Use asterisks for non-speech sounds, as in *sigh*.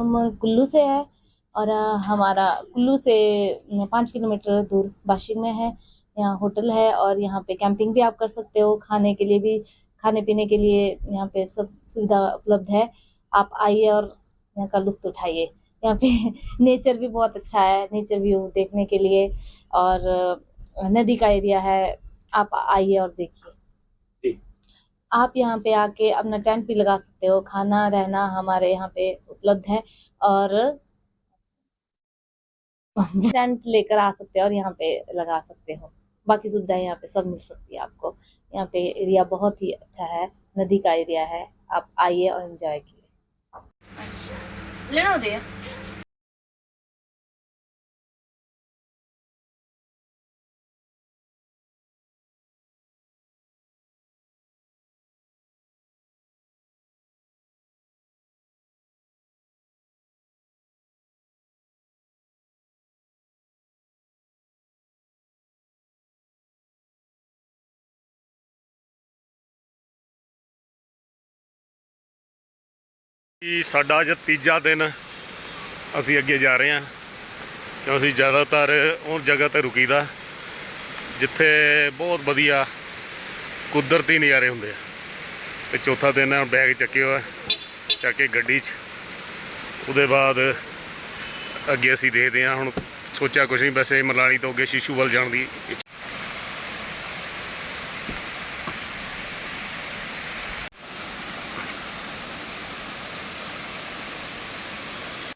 हम कुल्लू से है और हमारा कुल्लू से पाँच किलोमीटर दूर बाशिंग में है। यहाँ होटल है और यहाँ पे कैंपिंग भी आप कर सकते हो। खाने के लिए भी, खाने पीने के लिए यहाँ पे सब सुविधा उपलब्ध है। आप आइए और यहाँ का लुत्फ उठाइए। यहाँ पे *laughs* नेचर भी बहुत अच्छा है, नेचर व्यू देखने के लिए। और नदी का एरिया है। आप आइए और देखिए। आप यहाँ पे आके अपना टेंट भी लगा सकते हो। खाना, रहना हमारे यहाँ पे उपलब्ध है और *laughs* टेंट लेकर आ सकते हो और यहाँ पे लगा सकते हो। बाकी सुविधाएँ यहाँ पे सब मिल सकती है आपको। यहाँ पे एरिया बहुत ही अच्छा है। नदी का एरिया है। आप आइए और एंजॉय कीजिए। अच्छा। ਜੀ ਸਾਡਾ ਅੱਜ ਤੀਜਾ ਦਿਨ ਅਸੀਂ ਅੱਗੇ ਜਾ ਰਹੇ ਹਾਂ। ਕਿਉਂ ਅਸੀਂ ਜ਼ਿਆਦਾਤਰ ਉਹ ਜਗ੍ਹਾ ਤੇ ਰੁਕੀਦਾ, ਜਿੱਥੇ ਬਹੁਤ ਵਧੀਆ ਕੁਦਰਤੀ ਨਜ਼ਾਰੇ ਹੁੰਦੇ ਆ। ਤੇ ਚੌਥਾ ਦਿਨ ਹੈ, ਬੈਗ ਚੱਕੇ ਹੋਇਆ, ਚੱਕ ਕੇ ਗੱਡੀ 'ਚ। ਉਹਦੇ ਬਾਅਦ ਅੱਗੇ ਅਸੀਂ ਦੇਖਦੇ ਹਾਂ, ਹੁਣ ਸੋਚਿਆ ਕੁਝ ਨਹੀਂ ਵੈਸੇ ਮਲਾਲੀ ਤੋਂ ਅੱਗੇ ਸ਼ੀਸ਼ੂ ਵੱਲ ਜਾਣ ਦੀ